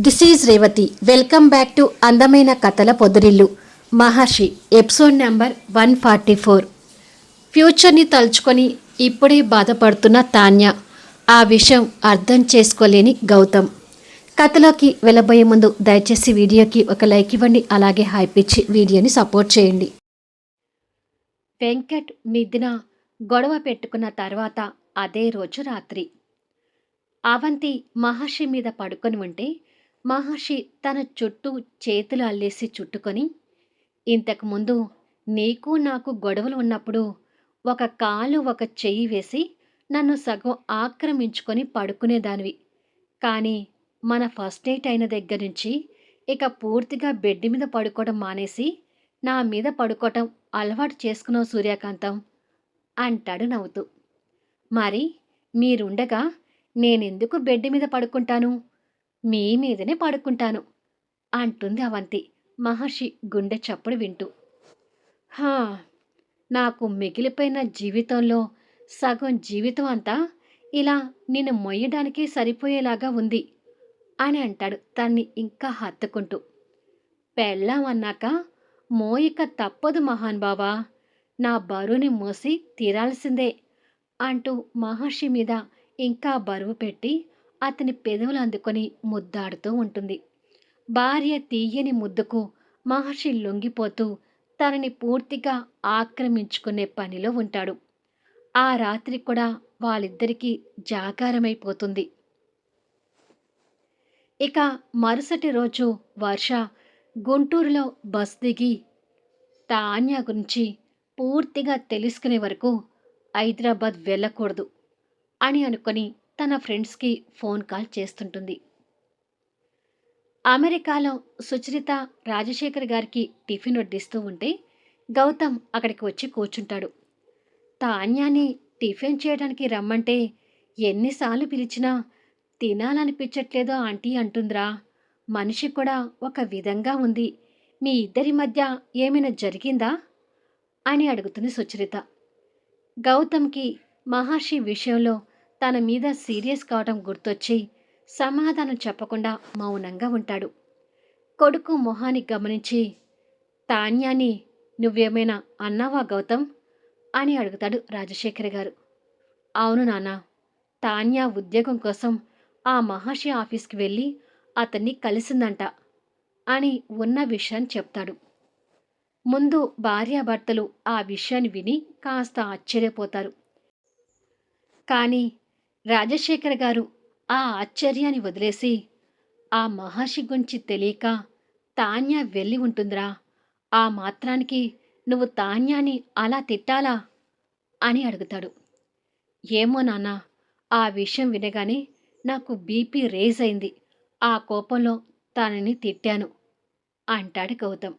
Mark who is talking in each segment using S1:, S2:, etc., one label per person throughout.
S1: This is Revathi welcome back to అందమైన కథల పొదరిల్లు Maharshi episode number one forty four ఫ్యూచర్ని తలుచుకొని ఇప్పుడే బాధపడుతున్న తాన్య ఆ విషయం అర్థం చేసుకోలేని గౌతమ్ కథలోకి వెళ్ళబోయే ముందు దయచేసి వీడియోకి ఒక లైక్ ఇవ్వండి అలాగే హైప్ ఇచ్చి వీడియోని సపోర్ట్ చేయండి వెంకట్ మిథున గొడవ పెట్టుకున్న తర్వాత అదే రోజు రాత్రి. అవంతి మహర్షి మీద పడుకొని ఉంటే మహర్షి తన చుట్టూ చేతులు అల్లేసి చుట్టుకొని ఇంతకుముందు నీకు నాకు గొడవలు ఉన్నప్పుడు ఒక కాలు ఒక చెయ్యి వేసి నన్ను సగం ఆక్రమించుకొని పడుకునేదానివి. కానీ మన ఫస్ట్ ఎయిట్ అయిన దగ్గర నుంచి ఇక పూర్తిగా బెడ్ మీద పడుకోవడం మానేసి నా మీద పడుకోవటం అలవాటు చేసుకున్నావు సూర్యకాంతం అంటాడు నవ్వుతూ. మరి మీరుండగా నేనెందుకు బెడ్ మీద పడుకుంటాను? మీ మీదనే పడుకుంటాను అంటుంది అవంతి. మహర్షి గుండె చప్పుడు వింటూ. హా నాకు మిగిలిపోయిన జీవితంలో సగం జీవితం అంతా ఇలా నిన్ను మొయ్యడానికి సరిపోయేలాగా ఉంది అని అంటాడు తన్ని ఇంకా హత్తుకుంటూ. పెళ్ళాం అన్నాక మోయిక తప్పదు మహాన్ బావా నా బరువుని మోసి తీరాల్సిందే అంటూ మహర్షి మీద ఇంకా బరువు పెట్టి అతని పెదవులు అందుకొని ముద్దాడుతూ ఉంటుంది. భార్య తీయని ముద్దుకు మహర్షి లొంగిపోతూ తనని పూర్తిగా ఆక్రమించుకునే పనిలో ఉంటాడు. ఆ రాత్రి కూడా వాళ్ళిద్దరికీ జాగారమైపోతుంది. ఇక మరుసటి రోజు వర్ష గుంటూరులో బస్ దిగి తాన్య గురించి పూర్తిగా తెలుసుకునే వరకు హైదరాబాద్ వెళ్ళకూడదు అని అనుకొని తన ఫ్రెండ్స్కి ఫోన్ కాల్ చేస్తుంటుంది. అమెరికాలో సుచరిత రాజశేఖర్ గారికి టిఫిన్ వడ్డిస్తూ ఉంటే గౌతమ్ అక్కడికి వచ్చి కూర్చుంటాడు. తాన్యాన్ని టిఫిన్ చేయడానికి రమ్మంటే ఎన్నిసార్లు పిలిచినా తినాలనిపించట్లేదో ఆంటీ అంటుందిరా. మనిషి కూడా ఒక విధంగా ఉంది. మీ ఇద్దరి మధ్య ఏమైనా జరిగిందా? అని అడుగుతుంది సుచరిత. గౌతమ్కి మహర్షి విషయంలో తన మీద సీరియస్ కావడం గుర్తొచ్చి సమాధానం చెప్పకుండా మౌనంగా ఉంటాడు. కొడుకు మొహాన్ని గమనించి తాన్యాని నువ్వేమైనా అన్నావా గౌతమ్? అని అడుగుతాడు రాజశేఖర్ గారు అవును నాన్న తాన్యా ఉద్యోగం కోసం ఆ మహర్షి ఆఫీస్కి వెళ్ళి అతన్ని కలిసిందంట అని ఉన్న విషయాన్ని చెప్తాడు. ముందు భార్యాభర్తలు ఆ విషయాన్ని విని కాస్త ఆశ్చర్యపోతారు. కానీ రాజశేఖర్ గారు ఆ ఆశ్చర్యాన్ని వదిలేసి ఆ మహర్షి గురించి తెలియక తాన్య వెళ్ళి ఉంటుందిరా. ఆ మాత్రానికి నువ్వు తాన్యాని అలా తిట్టాలా? అని అడుగుతాడు. ఏమో నాన్న ఆ విషయం వినగానే నాకు బీపీ రేజ్ అయింది. ఆ కోపంలో తనని తిట్టాను అంటాడు గౌతమ్.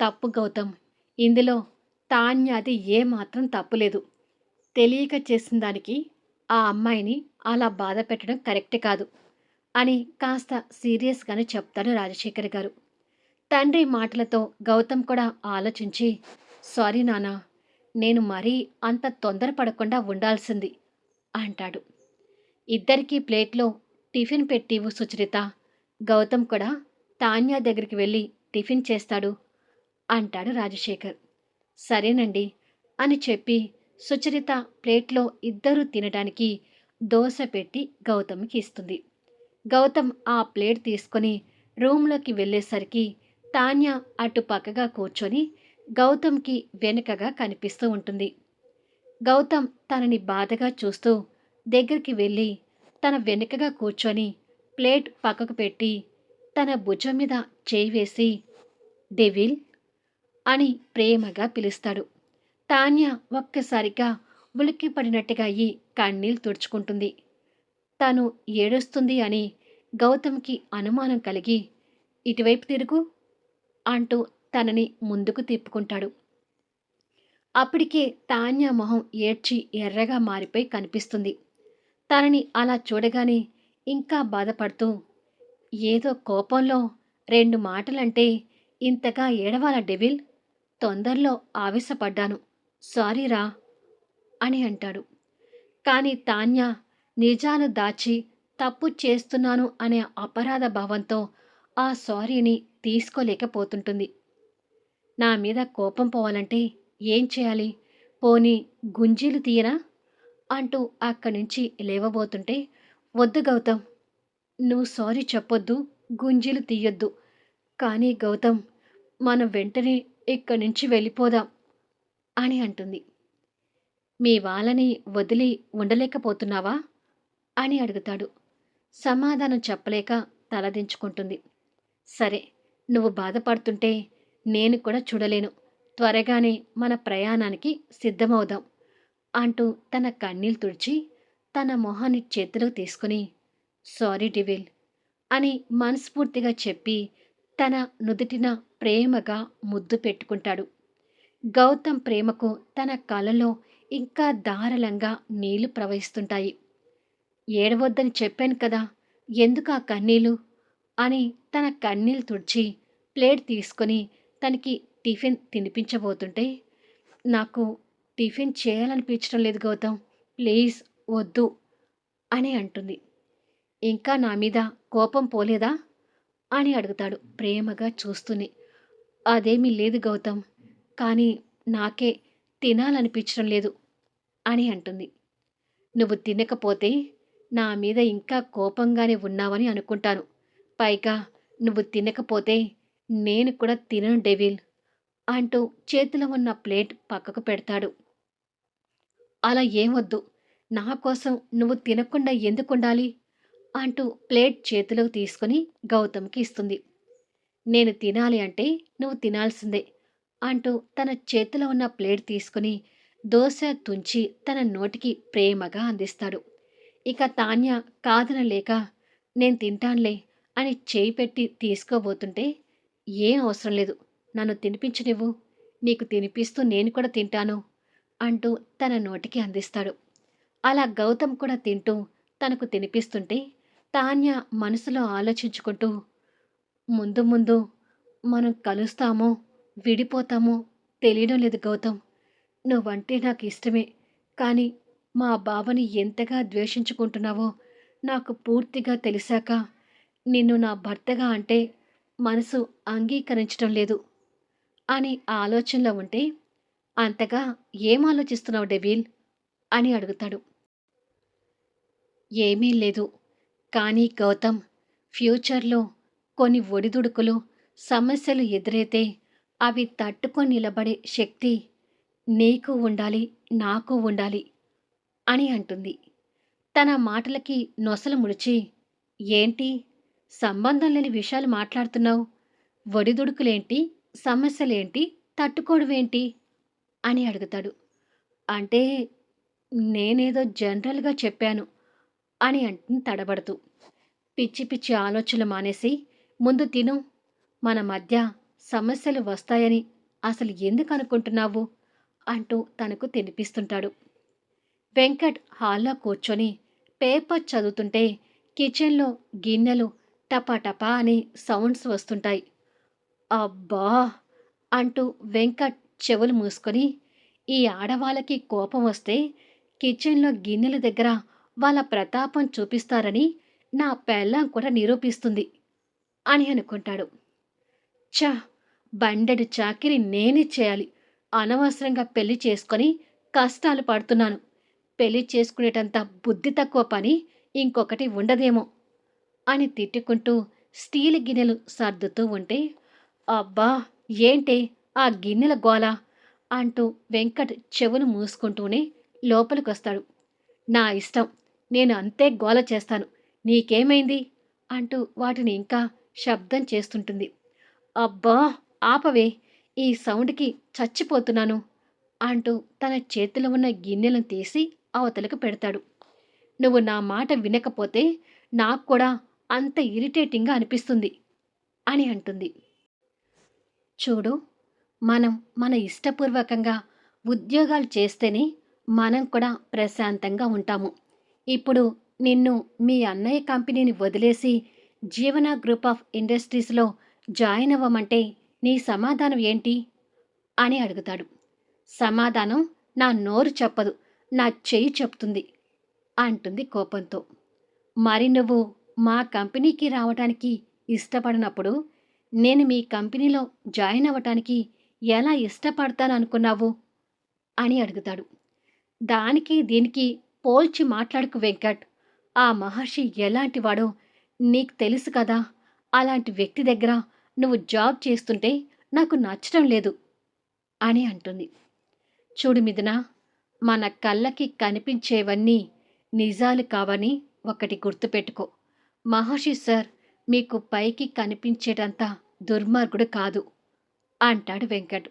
S1: తప్పు గౌతమ్. ఇందులో తాన్యాది ఏమాత్రం తప్పులేదు తెలియక చేసిన దానికి ఆ అమ్మాయిని అలా బాధ పెట్టడం కరెక్ట్ కాదు అని కాస్త సీరియస్గానే చెప్తాడు రాజశేఖర్ గారు. తండ్రి మాటలతో గౌతమ్ కూడా ఆలోచించి సారీ నానా నేను మరీ అంత తొందరపడకుండా ఉండాల్సింది అంటాడు. ఇద్దరికీ ప్లేట్లో టిఫిన్ పెట్టివు సుచరిత. గౌతమ్ కూడా తాన్యా దగ్గరికి వెళ్ళి టిఫిన్ చేస్తాడు అంటాడు రాజశేఖర్. సరేనండి అని చెప్పి సుచరిత ప్లేట్లో ఇద్దరు తినడానికి దోశ పెట్టి గౌతమ్కి ఇస్తుంది. గౌతమ్ ఆ ప్లేట్ తీసుకొని రూమ్లోకి వెళ్ళేసరికి తాన్య అటు పక్కగా కూర్చొని గౌతమ్కి వెనుకగా కనిపిస్తూ ఉంటుంది. గౌతమ్ తనని బాధగా చూస్తూ దగ్గరికి వెళ్ళి తన వెనుకగా కూర్చొని ప్లేట్ పక్కకు పెట్టి తన భుజం మీద చేయి వేసి డెవిల్ అని ప్రేమగా పిలుస్తాడు. తాన్య ఒక్కసారిగా ఉలిక్కి పడినట్టుగా అయ్యి కన్నీళ్ళు తుడుచుకుంటుంది. తను ఏడుస్తుంది అని గౌతమ్కి అనుమానం కలిగి ఇటువైపు తిరుగు అంటూ తనని ముందుకు తిప్పుకుంటాడు. అప్పటికే తాన్య మొహం ఏడ్చి ఎర్రగా మారిపోయి కనిపిస్తుంది. తనని అలా చూడగానే ఇంకా బాధపడుతూ ఏదో కోపంలో రెండు మాటలంటే ఇంతగా ఏడవాల డెవిల్? తొందరలో ఆవేశపడ్డాను. సారీరా అని అంటాడు. కానీ తాన్య నిజాలు దాచి తప్పు చేస్తున్నాను అనే అపరాధ భావంతో ఆ సారీని తీసుకోలేకపోతుంటుంది. నా మీద కోపం పోవాలంటే ఏం చేయాలి? పోనీ గుంజీలు తీయనా? అంటూ అక్కడి నుంచి లేవబోతుంటే వద్దు గౌతమ్ నువ్వు సారీ చెప్పొద్దు గుంజీలు తీయొద్దు. కానీ గౌతమ్ మనం వెంటనే ఇక్కడి నుంచి వెళ్ళిపోదాం. అని అంటుంది. మీ వాళ్ళని వదిలి ఉండలేకపోతున్నావా? అని అడుగుతాడు. సమాధానం చెప్పలేక తలదించుకుంటుంది సరే నువ్వు బాధపడుతుంటే నేను కూడా చూడలేను. త్వరగానే మన ప్రయాణానికి సిద్ధమవుదాం అంటూ తన కన్నీళ్ళు తుడిచి తన మొహాన్ని చేతిలో తీసుకుని సారీ డివిల్ అని మనస్ఫూర్తిగా చెప్పి తన నుదుటిన ప్రేమగా ముద్దు పెట్టుకుంటాడు. గౌతమ్ ప్రేమకు తన కలలో ఇంకా ధారాళంగా నీళ్ళు ప్రవహిస్తుంటాయి. ఏడవద్దని చెప్పాను కదా ఎందుకు ఆ కన్నీళ్ళు అని తన కన్నీళ్ళు తుడిచి ప్లేట్ తీసుకొని తనకి టిఫిన్ తినిపించబోతుంటే నాకు టిఫిన్ చేయాలనిపించడం లేదు గౌతమ్ ప్లీజ్ వద్దు అని అంటుంది. ఇంకా నా మీద కోపం పోలేదా? అని అడుగుతాడు ప్రేమగా చూస్తూనే. అదేమీ లేదు గౌతమ్ కానీ నాకే తినాలనిపించడం లేదు అని అంటుంది. నువ్వు తినకపోతే నా మీద ఇంకా కోపంగానే ఉన్నావని అనుకుంటాను. పైగా నువ్వు తినకపోతే నేను కూడా తినను డెవిల్ అంటూ చేతిలో ఉన్న ప్లేట్ పక్కకు పెడతాడు. అలా ఏమొద్దు నా కోసం నువ్వు తినకుండా ఎందుకు ఉండాలి అంటూ ప్లేట్ చేతిలోకి తీసుకుని గౌతమ్కి ఇస్తుంది. నేను తినాలి అంటే నువ్వు తినాల్సిందే అంటూ తన చేతిలో ఉన్న ప్లేట్ తీసుకుని దోశ తుంచి తన నోటికి ప్రేమగా అందిస్తాడు. ఇక తాన్య కాదనలేక నేను తింటానులే అని చేయి పెట్టి తీసుకోబోతుంటే ఏం అవసరం లేదు నన్ను తినిపించనివ్వు నీకు తినిపిస్తూ నేను కూడా తింటాను అంటూ తన నోటికి అందిస్తాడు. అలా గౌతమ్ కూడా తింటూ తనకు తినిపిస్తుంటే తాన్య మనసులో ఆలోచించుకుంటూ ముందు ముందు మనం కలుస్తామో విడిపోతామో తెలియడం లేదు గౌతమ్. నువ్వంటే నాకు ఇష్టమే కానీ మా బావని ఎంతగా ద్వేషించుకుంటున్నావో నాకు పూర్తిగా తెలిసాక నిన్ను నా భర్తగా అంటే మనసు అంగీకరించడం లేదు అని ఆలోచనలో ఉంటే అంతగా ఏం ఆలోచిస్తున్నావు డెవిల్? అని అడుగుతాడు. ఏమీ లేదు కానీ గౌతమ్ ఫ్యూచర్లో కొన్ని ఒడిదుడుకులు సమస్యలు ఎదురైతే అవి తట్టుకొని నిలబడే శక్తి నీకు ఉండాలి నాకు ఉండాలి అని అంటుంది. తన మాటలకి నొసలు ముడిచి ఏంటి? సంబంధం లేని విషయాలు మాట్లాడుతున్నావు? ఒడిదుడుకులేంటి? సమస్యలేంటి? తట్టుకోవడమేంటి అని అడుగుతాడు. అంటే నేనేదో జనరల్గా చెప్పాను అని అంటుంది తడబడుతూ. పిచ్చి పిచ్చి ఆలోచనలు మానేసి ముందు తిను మన మధ్య సమస్యలు వస్తాయని అసలు ఎందుకు అనుకుంటున్నావు? అంటూ తనకు తినిపిస్తుంటాడు. వెంకట్ హాల్లో కూర్చొని పేపర్ చదువుతుంటే కిచెన్లో గిన్నెలు టపాటపా అని సౌండ్స్ వస్తుంటాయి. అబ్బా! అంటూ వెంకట్ చెవులు మూసుకొని ఈ ఆడవాళ్ళకి కోపం వస్తే కిచెన్లో గిన్నెల దగ్గర వాళ్ళ ప్రతాపం చూపిస్తారని నా పెళ్ళం కూడా నిరూపిస్తుంది అని అనుకుంటాడు. చ బండెడు చాకిరి నేనే చేయాలి. అనవసరంగా పెళ్ళి చేసుకొని కష్టాలు పడుతున్నాను. పెళ్ళి చేసుకునేటంత బుద్ధి తక్కువ పని ఇంకొకటి ఉండదేమో అని తిట్టుకుంటూ స్టీల్ గిన్నెలు సర్దుతూ ఉంటే అబ్బా ఏంటే ఆ గిన్నెల గోల? అంటూ వెంకట్ చెవులు మూసుకుంటూనే లోపలికొస్తాడు. నా ఇష్టం నేను అంతే గోల చేస్తాను. నీకేమైంది? అంటూ వాటిని ఇంకా శబ్దం చేస్తుంటుంది. అబ్బా ఆపవే ఈ సౌండ్కి చచ్చిపోతున్నాను అంటూ తన చేతిలో ఉన్న గిన్నెలను తీసి అవతలకు పెడతాడు. నువ్వు నా మాట వినకపోతే నాకు కూడా అంత ఇరిటేటింగ్గా అనిపిస్తుంది అని అంటుంది. చూడు మనం మన ఇష్టపూర్వకంగా ఉద్యోగాలు చేస్తేనే మనం కూడా ప్రశాంతంగా ఉంటాము. ఇప్పుడు నిన్ను మీ అన్నయ్య కంపెనీని వదిలేసి జీవన గ్రూప్ ఆఫ్ ఇండస్ట్రీస్లో జాయిన్ అవ్వమంటే నీ సమాధానం ఏంటి? అని అడుగుతాడు. సమాధానం నా నోరు చెప్పదు నా చెయ్యి చెప్తుంది అంటుంది కోపంతో. మరి నువ్వు మా కంపెనీకి రావటానికి ఇష్టపడినప్పుడు నేను మీ కంపెనీలో జాయిన్ అవ్వటానికి ఎలా ఇష్టపడతాననుకున్నావు అని అడుగుతాడు. దానికి దీనికి పోల్చి మాట్లాడుకు వెంకట్. ఆ మహర్షి ఎలాంటివాడో నీకు తెలుసు కదా అలాంటి వ్యక్తి దగ్గర నువ్వు జాబ్ చేస్తుంటే నాకు నచ్చడం లేదు అని అంటుంది. చూడు మిథున మన కళ్ళకి కనిపించేవన్నీ నిజాలు కావని ఒకటి గుర్తుపెట్టుకో. మహర్షి సార్ మీకు పైకి కనిపించేటంత దుర్మార్గుడు కాదు అంటాడు వెంకట్.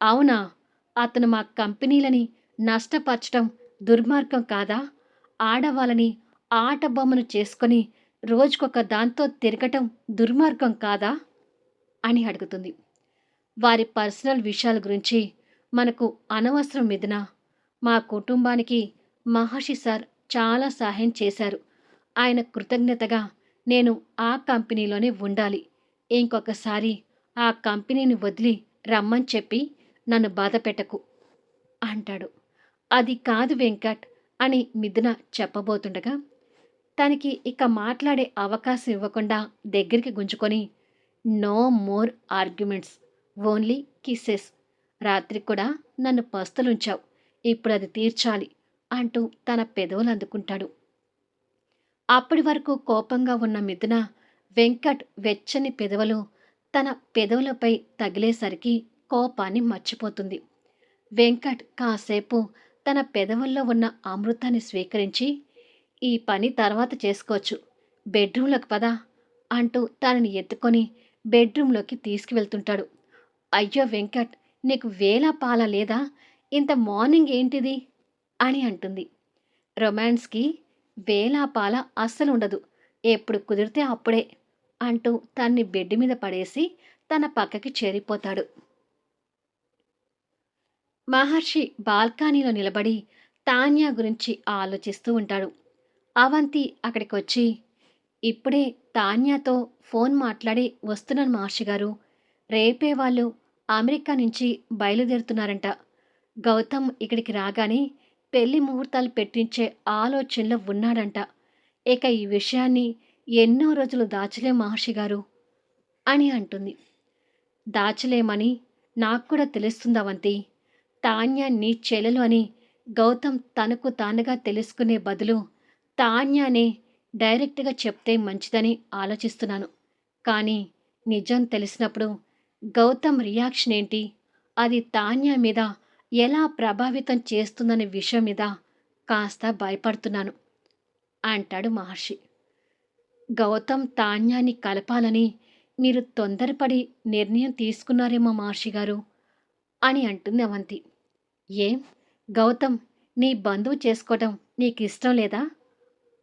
S1: అవునా అతను మా కంపెనీలని నష్టపరచడం దుర్మార్గం కాదా? ఆడవాళ్ళని ఆట బొమ్మను చేసుకొని రోజుకొక దాంతో తిరగటం దుర్మార్గం కాదా? అని అడుగుతుంది. వారి పర్సనల్ విషయాల గురించి మనకు అనవసరం మిథున మా కుటుంబానికి మహర్షి సార్ చాలా సహాయం చేశారు. ఆయన కృతజ్ఞతగా నేను ఆ కంపెనీలోనే ఉండాలి. ఇంకొకసారి ఆ కంపెనీని వదిలి రమ్మని చెప్పి నన్ను బాధ పెట్టకు అంటాడు. అది కాదు వెంకట్ అని మిథున చెప్పబోతుండగా తనకి ఇక మాట్లాడే అవకాశం ఇవ్వకుండా దగ్గరికి గుంజుకొని no more arguments only kisses. రాత్రి కూడా నన్ను పస్తులుంచావు ఇప్పుడు అది తీర్చాలి అంటూ తన పెదవులు అందుకుంటాడు. అప్పటి వరకు కోపంగా ఉన్న మిథున వెంకట్ వెచ్చని పెదవులు తన పెదవులపై తగిలేసరికి కోపాన్ని మర్చిపోతుంది. వెంకట్ కాసేపు తన పెదవుల్లో ఉన్న అమృతాన్ని స్వీకరించి ఈ పని తర్వాత చేసుకోవచ్చు బెడ్రూమ్లోకి పదా అంటూ తనని ఎత్తుకొని బెడ్రూమ్లోకి తీసుకువెళ్తుంటాడు. అయ్యో వెంకట్ నీకు వేల పాల లేదా? ఇంత మార్నింగ్ ఏంటిది? అని అంటుంది. రొమాన్స్కి వేలా పాల అస్సలు ఉండదు. ఎప్పుడు కుదిరితే అప్పుడే అంటూ తన్ని బెడ్ మీద పడేసి తన పక్కకి చేరిపోతాడు. మహర్షి బాల్కనీలో నిలబడి తాన్యా గురించి ఆలోచిస్తూ ఉంటాడు. అవంతి అక్కడికి వచ్చి ఇప్పుడే తాన్యాతో ఫోన్ మాట్లాడి వస్తున్నాను మహర్షి గారు. రేపే వాళ్ళు అమెరికా నుంచి బయలుదేరుతున్నారంట. గౌతమ్ ఇక్కడికి రాగానే పెళ్ళి ముహూర్తాలు పెట్టించే ఆలోచనలో ఉన్నాడంట. ఇక ఈ విషయాన్ని ఎన్నో రోజులు దాచలే మహర్షి గారు అని అంటుంది. దాచలేమని నాకు కూడా తెలుస్తుందావంతి తాన్య నీ చెల్లెలు అని గౌతమ్ తనకు తానుగా తెలుసుకునే బదులు తాన్యానే డైరెక్ట్గా చెప్తే మంచిదని ఆలోచిస్తున్నాను. కానీ నిజం తెలిసినప్పుడు గౌతమ్ రియాక్షన్ ఏంటి అది తాన్య మీద ఎలా ప్రభావితం చేస్తుందనే విషయం మీద కాస్త భయపడుతున్నాను అంటాడు మహర్షి. గౌతమ్ తాన్యాన్ని కలపాలని మీరు తొందరపడి నిర్ణయం తీసుకున్నారేమో మహర్షి గారు అని అంటుంది అవంతి. ఏం? గౌతమ్ నీ బంధువు చేసుకోవటం నీకు ఇష్టం లేదా?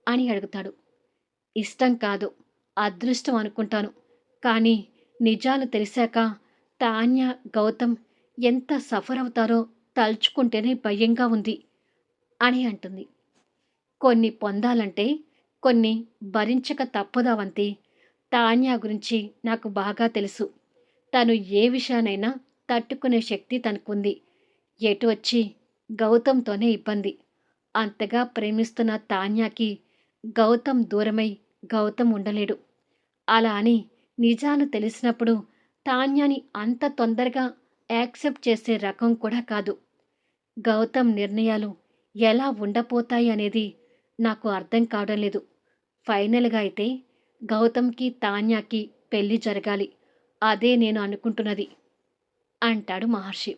S1: అని అడుగుతాడు. ఇష్టం కాదు అదృష్టం అనుకుంటాను. కానీ నిజాలు తెలిసాక తాన్య గౌతమ్ ఎంత సఫర్ అవుతారో తలుచుకుంటేనే భయంగా ఉంది అని అంటుంది. కొన్ని పొందాలంటే కొన్ని భరించక తప్పదావంతి తాన్యా గురించి నాకు బాగా తెలుసు. తను ఏ విషయానైనా తట్టుకునే శక్తి తనకుంది. ఎటు వచ్చి గౌతమ్తోనే ఇబ్బంది. అంతగా ప్రేమిస్తున్న తాన్యాకి గౌతమ్ దూరమై గౌతమ్ ఉండలేడు. అలా అని నిజాలు తెలిసినప్పుడు తాన్యాని అంత తొందరగా యాక్సెప్ట్ చేసే రకం కూడా కాదు. గౌతమ్ నిర్ణయాలు ఎలా ఉండపోతాయి అనేది నాకు అర్థం కావడం లేదు. ఫైనల్గా అయితే గౌతమ్కి తాన్యాకి పెళ్ళి జరగాలి. అదే నేను అనుకుంటున్నది అంటాడు మహర్షి.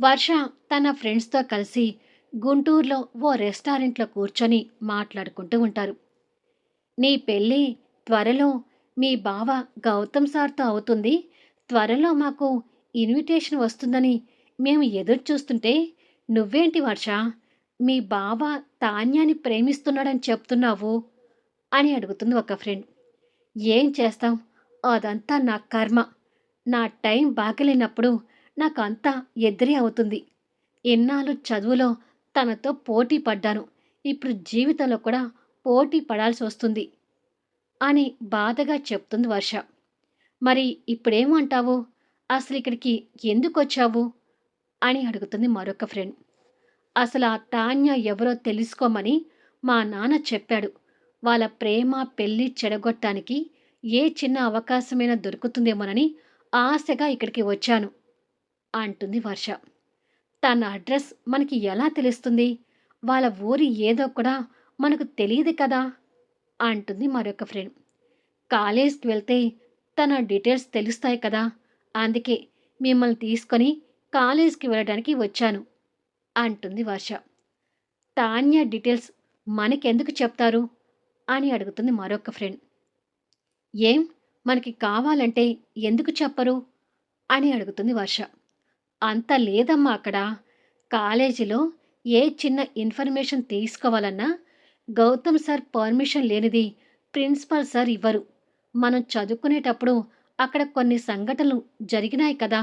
S1: వర్ష తన ఫ్రెండ్స్తో కలిసి గుంటూరులో ఓ రెస్టారెంట్లో కూర్చొని మాట్లాడుకుంటూ ఉంటారు. నీ పెళ్ళి త్వరలో మీ బావ గౌతమ్ సార్తో అవుతుంది. త్వరలో మాకు ఇన్విటేషన్ వస్తుందని మేము ఎదురు చూస్తుంటే నువ్వేంటి వర్ష? మీ బావ తాన్యాని ప్రేమిస్తున్నాడని చెప్తున్నావు అని అడుగుతుంది ఒక ఫ్రెండ్. ఏం చేస్తాం? అదంతా నా కర్మ. నా టైం బాగలేనప్పుడు నాకు అంతా ఎదురే అవుతుంది. ఎన్నాళ్ళు చదువులో తనతో పోటీ పడ్డాను. ఇప్పుడు జీవితంలో కూడా పోటీ పడాల్సి వస్తుంది అని బాధగా చెప్తుంది వర్ష. మరి ఇప్పుడేమంటావు అసలు ఇక్కడికి ఎందుకు వచ్చావు? అని అడుగుతుంది మరొక ఫ్రెండ్ అసలు ఆ తాన్య ఎవరో తెలుసుకోమని మా నాన్న చెప్పాడు. వాళ్ళ ప్రేమ పెళ్ళి చెడగొట్టడానికి ఏ చిన్న అవకాశమైనా దొరుకుతుందేమోనని ఆశగా ఇక్కడికి వచ్చాను అంటుంది వర్ష. తన అడ్రస్ మనకి ఎలా తెలుస్తుంది? వాళ్ళ ఊరి ఏదో కూడా మనకు తెలియదు కదా? అంటుంది మరొక ఫ్రెండ్. కాలేజ్కి వెళ్తే తన డీటెయిల్స్ తెలుస్తాయి కదా? అందుకే మిమ్మల్ని తీసుకొని కాలేజ్కి వెళ్ళడానికి వచ్చాను అంటుంది వర్ష. తాన్య డీటెయిల్స్ మనకెందుకు చెప్తారు? అని అడుగుతుంది మరొక ఫ్రెండ్. ఏం? మనకి కావాలంటే ఎందుకు చెప్పరు? అని అడుగుతుంది వర్ష. అంత లేదమ్మా అక్కడ. కాలేజీలో ఏ చిన్న ఇన్ఫర్మేషన్ తీసుకోవాలన్నా గౌతమ్ సార్ పర్మిషన్ లేనిది ప్రిన్సిపల్ సార్ ఇవ్వరు. మనం చదువుకునేటప్పుడు అక్కడ కొన్ని సంఘటనలు జరిగినాయి కదా.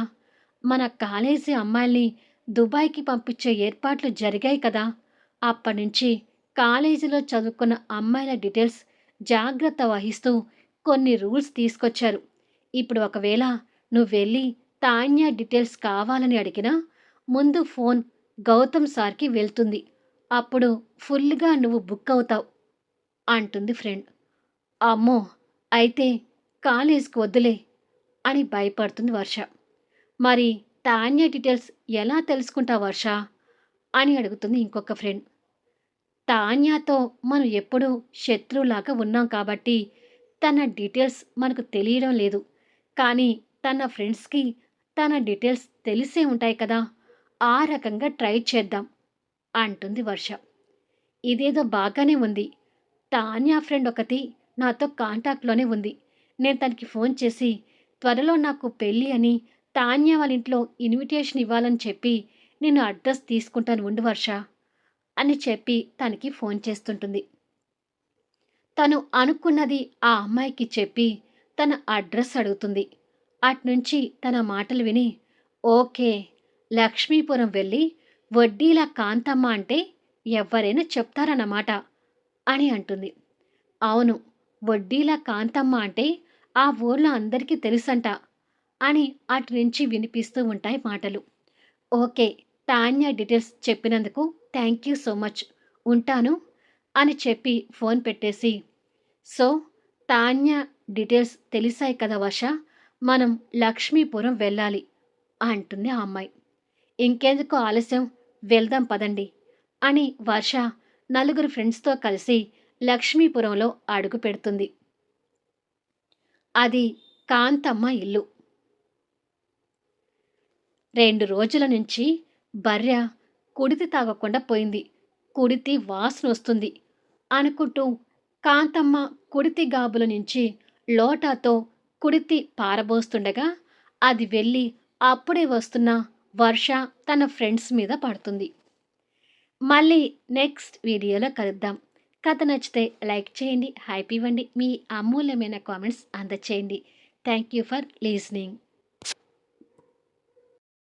S1: మన కాలేజీ అమ్మాయిల్ని దుబాయ్కి పంపించే ఏర్పాట్లు జరిగాయి కదా. అప్పటి నుంచి కాలేజీలో చదువుకున్న అమ్మాయిల డీటెయిల్స్ జాగ్రత్త వహిస్తూ కొన్ని రూల్స్ తీసుకొచ్చారు. ఇప్పుడు ఒకవేళ నువ్వు వెళ్ళి తాన్య డీటెయిల్స్ కావాలని అడిగినా ముందు ఫోన్ గౌతమ్ సార్కి వెళ్తుంది. అప్పుడు ఫుల్గా నువ్వు బుక్ అవుతావు అంటుంది ఫ్రెండ్. అమ్మో అయితే కాలేజ్కి వద్దులే అని భయపడుతుంది వర్ష. మరి తాన్య డీటెయిల్స్ ఎలా తెలుసుకుంటావు వర్ష? అని అడుగుతుంది ఇంకొక ఫ్రెండ్. తాన్యాతో మనం ఎప్పుడూ శత్రువులాగా ఉన్నాం కాబట్టి తన డీటెయిల్స్ మనకు తెలియడం లేదు. కానీ తన ఫ్రెండ్స్కి తన డీటెయిల్స్ తెలిసే ఉంటాయి కదా ఆ రకంగా ట్రై చేద్దాం అంటుంది వర్ష. ఇదేదో బాగానే ఉంది. తాన్యా ఫ్రెండ్ ఒకటి నాతో కాంటాక్ట్లోనే ఉంది. నేను తనకి ఫోన్ చేసి త్వరలో నాకు పెళ్ళి అని తాన్యా వాళ్ళ ఇంట్లో ఇన్విటేషన్ ఇవ్వాలని చెప్పి నేను అడ్రస్ తీసుకుంటాను ఉండు వర్ష అని చెప్పి తనకి ఫోన్ చేస్తుంటుంది. తను అనుకున్నది ఆ అమ్మాయికి చెప్పి తన అడ్రస్ అడుగుతుంది. అట్నుంచి తన మాటలు విని ఓకే లక్ష్మీపురం వెళ్ళి వడ్డీల కాంతమ్మ అంటే ఎవరైనా చెప్తారన్నమాట అని అంటుంది. అవును వడ్డీల కాంతమ్మ అంటే ఆ ఊర్లో అందరికీ తెలుసంట అని అటు నుంచి వినిపిస్తూ ఉంటాయి మాటలు. ఓకే తాన్య డీటెయిల్స్ చెప్పినందుకు థ్యాంక్ యూ సో మచ్ ఉంటాను అని చెప్పి ఫోన్ పెట్టేసి సో తాన్య డీటెయిల్స్ తెలిసాయి కదా వర్ష? మనం లక్ష్మీపురం వెళ్ళాలి అంటుంది ఆ అమ్మాయి. ఇంకెందుకు ఆలస్యం? వెళ్దాం పదండి అని వర్ష నలుగురు ఫ్రెండ్స్తో కలిసి లక్ష్మీపురంలో అడుగు పెడుతుంది. అది కాంతమ్మ ఇల్లు. రెండు రోజుల నుంచి బర్రె కుడితి తాగకుండా పోయింది. కుడితి వాసన వస్తుంది అనుకుంటూ కాంతమ్మ కుడితి గాబుల నుంచి లోటాతో కుడితి పారబోస్తుండగా అది వెళ్ళి అప్పుడే వస్తున్న వర్ష తన ఫ్రెండ్స్ మీద పడుతుంది. మళ్ళీ నెక్స్ట్ వీడియోలో కలుద్దాం. కథ నచ్చితే లైక్ చేయండి హ్యాపీ ఇవ్వండి. మీ అమూల్యమైన comments అందచేయండి. Thank you for listening.